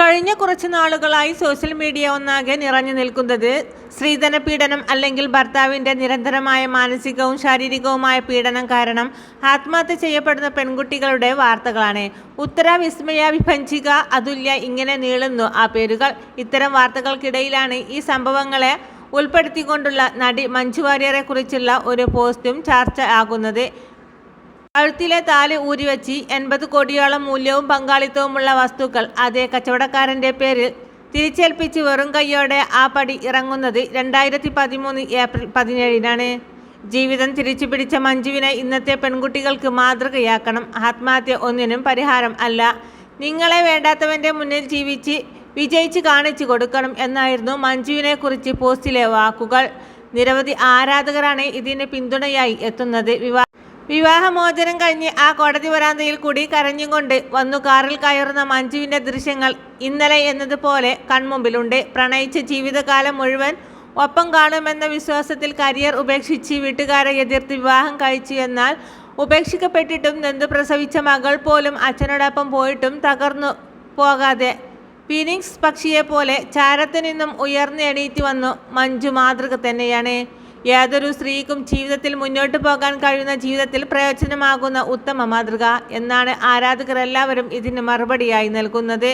കഴിഞ്ഞ കുറച്ച് നാളുകളായി സോഷ്യൽ മീഡിയ ഒന്നാകെ നിറഞ്ഞു നിൽക്കുന്നത് സ്ത്രീധന പീഡനം അല്ലെങ്കിൽ ഭർത്താവിന്റെ നിരന്തരമായ മാനസികവും ശാരീരികവുമായ പീഡനം കാരണം ആത്മഹത്യ ചെയ്യപ്പെടുന്ന പെൺകുട്ടികളുടെ വാർത്തകളാണ്. ഉത്തര വിസ്മയ വിഭഞ്ചിക അതുല്യ ഇങ്ങനെ നീളുന്നു ആ പേരുകൾ. ഇത്തരം വാർത്തകൾക്കിടയിലാണ് ഈ സംഭവങ്ങളെ ഉൾപ്പെടുത്തിക്കൊണ്ടുള്ള നടി മഞ്ജു വാര്യറെ കുറിച്ചുള്ള ഒരു പോസ്റ്റും ചർച്ച ആകുന്നത്. കഴുത്തിലെ താൽ ഊരിവെച്ച് എൺപത് കോടിയോളം മൂല്യവും പങ്കാളിത്തവുമുള്ള വസ്തുക്കൾ അതേ കച്ചവടക്കാരന്റെ പേരിൽ തിരിച്ചേൽപ്പിച്ച് വെറും കൈയോടെ ആ പടി ഇറങ്ങുന്നത് രണ്ടായിരത്തി പതിമൂന്ന് ഏപ്രിൽ പതിനേഴിനാണ്. ജീവിതം തിരിച്ചു പിടിച്ച മഞ്ജുവിനെ ഇന്നത്തെ പെൺകുട്ടികൾക്ക് മാതൃകയാക്കണം. ആത്മഹത്യ ഒന്നിനും പരിഹാരം അല്ല. നിങ്ങളെ വേണ്ടാത്തവന്റെ മുന്നിൽ ജീവിച്ച് വിജയിച്ച് കാണിച്ചു കൊടുക്കണം എന്നായിരുന്നു മഞ്ജുവിനെ കുറിച്ച് പോസ്റ്റിലെ വാക്കുകൾ. നിരവധി ആരാധകരാണ് ഇതിന് പിന്തുണയായി എത്തുന്നത്. വിവാഹ വിവാഹമോചനം കഴിഞ്ഞ് ആ കോടതി വരാന്തയിൽ കൂടി കരഞ്ഞുകൊണ്ട് വന്നു കാറിൽ കയറുന്ന മഞ്ജുവിന്റെ ദൃശ്യങ്ങൾ ഇന്നലെ എന്നതുപോലെ കൺമുമ്പിലുണ്ട്. പ്രണയിച്ച ജീവിതകാലം മുഴുവൻ ഒപ്പം കാണുമെന്ന വിശ്വാസത്തിൽ കരിയർ ഉപേക്ഷിച്ച് വീട്ടുകാരെ എതിർത്ത് വിവാഹം കഴിച്ചു എന്നാൽ ഉപേക്ഷിക്കപ്പെട്ടിട്ടും നെന്തു പ്രസവിച്ച മകൾ പോലും അച്ഛനോടൊപ്പം പോയിട്ടും തകർന്നു പോകാതെ ഫീനിക്സ് പക്ഷിയെ പോലെ ചാരത്തു നിന്നും ഉയർന്നെണീറ്റ് വന്നു മഞ്ജു മാതൃക തന്നെയാണ്. ഏതൊരു സ്ത്രീക്കും ജീവിതത്തിൽ മുന്നോട്ട് പോകാൻ കഴിയുന്ന ജീവിതത്തിൽ പ്രയോജനമാകുന്ന ഉത്തമ മാതൃക എന്നാണ് ആരാധകരെല്ലാവരും ഇതിന് മറുപടിയായി നൽകുന്നത്.